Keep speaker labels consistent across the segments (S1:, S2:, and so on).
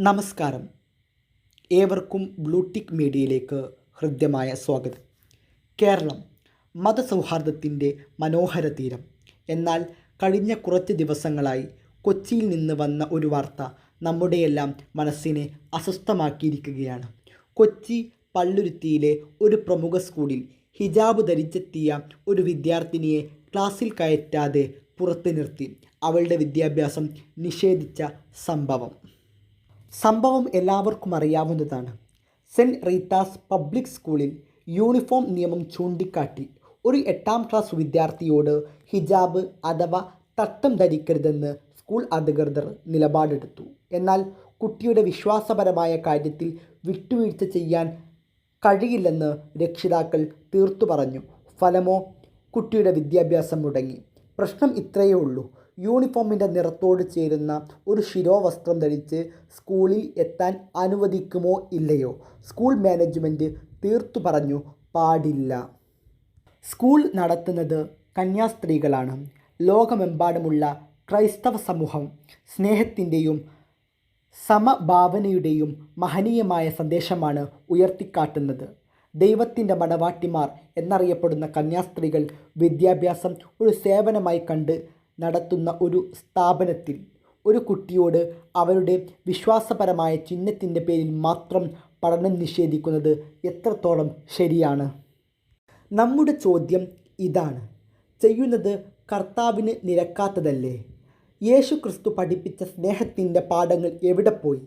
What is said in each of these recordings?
S1: നമസ്കാരം. ഏവർക്കും ബ്ലൂടിക് മീഡിയയിലേക്ക് ഹൃദ്യമായ സ്വാഗതം. കേരളം മതസൗഹാർദ്ദത്തിന്റെ മനോഹര തീരം. എന്നാൽ കഴിഞ്ഞ കുറച്ച് ദിവസങ്ങളായി കൊച്ചിയിൽ നിന്ന് വന്ന ഒരു വാർത്ത നമ്മുടെയെല്ലാം മനസ്സിനെ അസ്വസ്ഥമാക്കിയിരിക്കുകയാണ്. കൊച്ചി പള്ളുരുത്തിയിലെ ഒരു പ്രമുഖ സ്കൂളിൽ ഹിജാബ് ധരിച്ചെത്തിയ ഒരു വിദ്യാർത്ഥിനിയെ ക്ലാസ്സിൽ കയറ്റാതെ പുറത്തു നിർത്തി. അവളുടെ വിദ്യാഭ്യാസം നിഷേധിച്ച സംഭവം. സംഭവം എല്ലാവർക്കും അറിയാവുന്നതാണ്. സെന്റ് റീത്താസ് പബ്ലിക് സ്കൂളിൽ യൂണിഫോം നിയമം ചൂണ്ടിക്കാട്ടി ഒരു എട്ടാം ക്ലാസ് വിദ്യാർത്ഥിയോട് ഹിജാബ് അഥവാ തട്ടം ധരിക്കരുതെന്ന് സ്കൂൾ അധികൃതർ നിലപാടെടുത്തു. എന്നാൽ കുട്ടിയുടെ വിശ്വാസപരമായ കാര്യത്തിൽ വിട്ടുവീഴ്ച ചെയ്യാൻ കഴിയില്ലെന്ന് രക്ഷിതാക്കൾ തീർത്തു പറഞ്ഞു. ഫലമോ? കുട്ടിയുടെ വിദ്യാഭ്യാസം മുടങ്ങി. പ്രശ്നം ഇത്രയേ ഉള്ളൂ. യൂണിഫോമിന്റെ നിറത്തോട് ചേരുന്ന ഒരു ശിരോവസ്ത്രം ധരിച്ച് സ്കൂളിൽ എത്താൻ അനുവദിക്കുമോ ഇല്ലയോ? സ്കൂൾ മാനേജ്മെന്റ് തീർത്തു പറഞ്ഞു പാടില്ല. സ്കൂൾ നടത്തുന്നത് കന്യാസ്ത്രീകളാണ്. ലോകമെമ്പാടുമുള്ള ക്രൈസ്തവ സമൂഹം സ്നേഹത്തിന്റെയും സമഭാവനയുടെയും മഹനീയമായ സന്ദേശമാണ് ഉയർത്തിക്കാട്ടുന്നത്. ദൈവത്തിന്റെ മടവാട്ടിമാർ എന്നറിയപ്പെടുന്ന കന്യാസ്ത്രീകൾ വിദ്യാഭ്യാസം ഒരു സേവനമായി കണ്ട് നടത്തുന്ന ഒരു സ്ഥാപനത്തിൽ ഒരു കുട്ടിയോട് അവരുടെ വിശ്വാസപരമായ ചിഹ്നത്തിന്റെ പേരിൽ മാത്രം പഠനം നിഷേധിക്കുന്നത് എത്രത്തോളം ശരിയാണ്? നമ്മുടെ ചോദ്യം ഇതാണ്. ചെയ്യുന്നത് കർത്താവിന് നിരക്കാത്തതല്ലേ? യേശു ക്രിസ്തു പഠിപ്പിച്ച സ്നേഹത്തിന്റെ പാഠങ്ങൾ എവിടെ പോയി?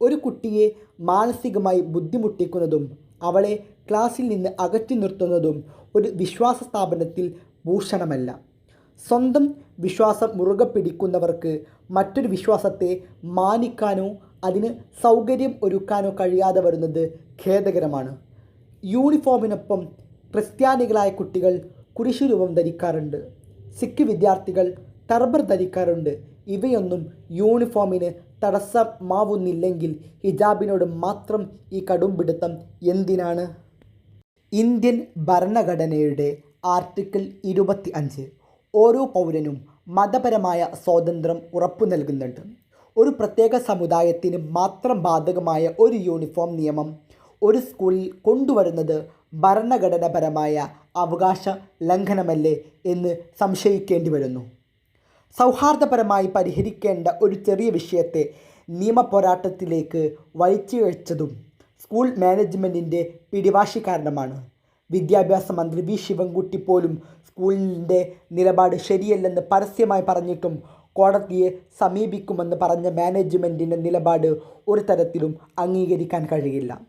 S1: ഒരു കുട്ടിയെ മാനസികമായി ബുദ്ധിമുട്ടിക്കുന്നതും അവളെ ക്ലാസ്സിൽ നിന്ന് അകറ്റി നിർത്തുന്നതും ഒരു വിശ്വാസ സ്ഥാപനത്തിൽ ഭൂഷണമല്ല. സ്വന്തം വിശ്വാസം മുറുകെ പിടിക്കുന്നവർക്ക് മറ്റൊരു വിശ്വാസത്തെ മാനിക്കാനോ അതിന് സൗകര്യം ഒരുക്കാനോ കഴിയാതെ വരുന്നത് ഖേദകരമാണ്. യൂണിഫോമിനൊപ്പം ക്രിസ്ത്യാനികളായ കുട്ടികൾ കുരിശുരൂപം ധരിക്കാറുണ്ട്. സിഖ് വിദ്യാർത്ഥികൾ ടർബർ ധരിക്കാറുണ്ട്. ഇവയൊന്നും യൂണിഫോമിന് തടസ്സമാവുന്നില്ലെങ്കിൽ ഹിജാബിനോട് മാത്രം ഈ കടുംപിടുത്തം എന്തിനാണ്? ഇന്ത്യൻ ഭരണഘടനയുടെ ആർട്ടിക്കിൾ ഇരുപത്തി അഞ്ച് ഓരോ പൗരനും മതപരമായ സ്വാതന്ത്ര്യം ഉറപ്പു നൽകുന്നുണ്ട്. ഒരു പ്രത്യേക സമുദായത്തിന് മാത്രം ബാധകമായ ഒരു യൂണിഫോം നിയമം ഒരു സ്കൂളിൽ കൊണ്ടുവരുന്നത് ഭരണഘടനാപരമായ അവകാശ ലംഘനമല്ലേ എന്ന് സംശയിക്കേണ്ടി വരുന്നു. സൗഹാർദ്ദപരമായി പരിഹരിക്കേണ്ട ഒരു ചെറിയ വിഷയത്തെ നിയമപോരാട്ടത്തിലേക്ക് വലിച്ചിഴച്ചതും സ്കൂൾ മാനേജ്മെന്റിന്റെ പിടിവാശി കാരണമാണ്. വിദ്യാഭ്യാസ മന്ത്രി വി ശിവൻകുട്ടി പോലും സ്കൂളിന്റെ നിലപാട് ശരിയല്ലെന്ന് പരസ്യമായി പറഞ്ഞിട്ടും കോടതിയെ സമീപിക്കുമെന്ന് പറഞ്ഞ മാനേജ്മെന്റിന്റെ നിലപാട് ഒരു തരത്തിലും അംഗീകരിക്കാൻ കഴിയില്ല.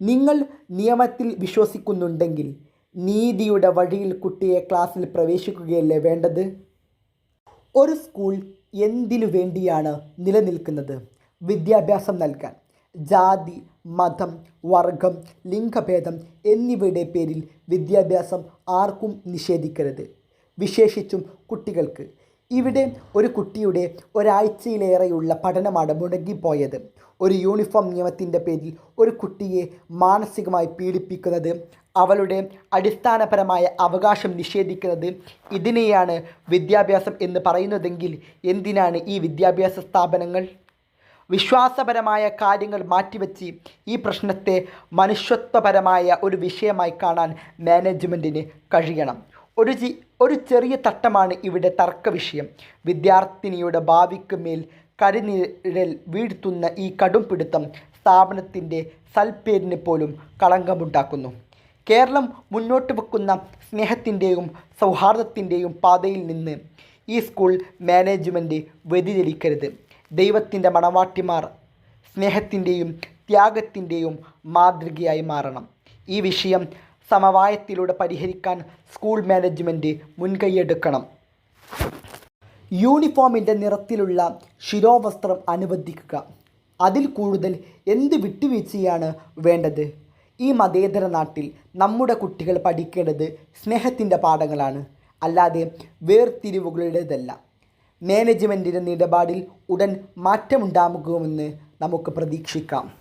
S1: നിങ്ങൾ നിയമത്തിൽ വിശ്വസിക്കുന്നുണ്ടെങ്കിൽ നീതിയുടെ വഴിയിൽ കുട്ടിയെ ക്ലാസ്സിൽ പ്രവേശിക്കുകയല്ലേ വേണ്ടത്? ഒരു സ്കൂൾ എന്തിനു വേണ്ടിയാണ് നിലനിൽക്കുന്നത്? വിദ്യാഭ്യാസം നൽകാൻ. ജാതി മതം വർഗം ലിംഗഭേദം എന്നിവയുടെ പേരിൽ വിദ്യാഭ്യാസം ആർക്കും നിഷേധിക്കരുത്. വിശേഷിച്ചും കുട്ടികൾക്ക്. ഇവിടെ ഒരു കുട്ടിയുടെ ഒരാഴ്ചയിലേറെയുള്ള പഠനമാണ് മുടങ്ങിപ്പോയത്. ഒരു യൂണിഫോം നിയമത്തിന്റെ പേരിൽ ഒരു കുട്ടിയെ മാനസികമായി പീഡിപ്പിക്കുന്നത് അവളുടെ അടിസ്ഥാനപരമായ അവകാശം നിഷേധിക്കുന്നത് ഇതിനെയാണ് വിദ്യാഭ്യാസം എന്ന് പറയുന്നതെങ്കിൽ എന്തിനാണ് ഈ വിദ്യാഭ്യാസ സ്ഥാപനങ്ങൾ? വിശ്വാസപരമായ കാര്യങ്ങൾ മാറ്റിവെച്ച് ഈ പ്രശ്നത്തെ മനുഷ്യത്വപരമായ ഒരു വിഷയമായി കാണാൻ മാനേജ്മെന്റിന് കഴിയണം. ഒരു ജി ഒരു ചെറിയ തട്ടമാണ് ഇവിടെ തർക്ക വിഷയം. വിദ്യാർത്ഥിനിയുടെ ഭാവിക്ക് മേൽ കരിനിഴൽ വീഴ്ത്തുന്ന ഈ കടും പിടുത്തം സ്ഥാപനത്തിന്റെ സൽപ്പേരിന് പോലും കളങ്കമുണ്ടാക്കുന്നു. കേരളം മുന്നോട്ട് വെക്കുന്ന സ്നേഹത്തിന്റെയും സൗഹാർദ്ദത്തിന്റെയും പാതയിൽ നിന്ന് ഈ സ്കൂൾ മാനേജ്മെന്റ് വ്യതിചലിക്കരുത്. ദൈവത്തിന്റെ മണവാട്ടിമാർ സ്നേഹത്തിന്റെയും ത്യാഗത്തിന്റെയും മാതൃകയായി മാറണം. ഈ വിഷയം സമവായത്തിലൂടെ പരിഹരിക്കാൻ സ്കൂൾ മാനേജ്മെന്റ് മുൻകൈയെടുക്കണം. യൂണിഫോമിന്റെ നിറത്തിലുള്ള ശിരോവസ്ത്രം അനുവദിക്കുക. അതിൽ കൂടുതൽ എന്ത് വിട്ടുവീഴ്ചയാണ് വേണ്ടത്? ഈ മതേതര നാട്ടിൽ നമ്മുടെ കുട്ടികൾ പഠിക്കേണ്ടത് സ്നേഹത്തിന്റെ പാഠങ്ങളാണ്. അല്ലാതെ വേർതിരിവുകളുടേതല്ല. മാനേജ്മെന്റിന്റെ നിലപാടിൽ ഉടൻ മാറ്റമുണ്ടാകുമെന്ന് നമുക്ക് പ്രതീക്ഷിക്കാം.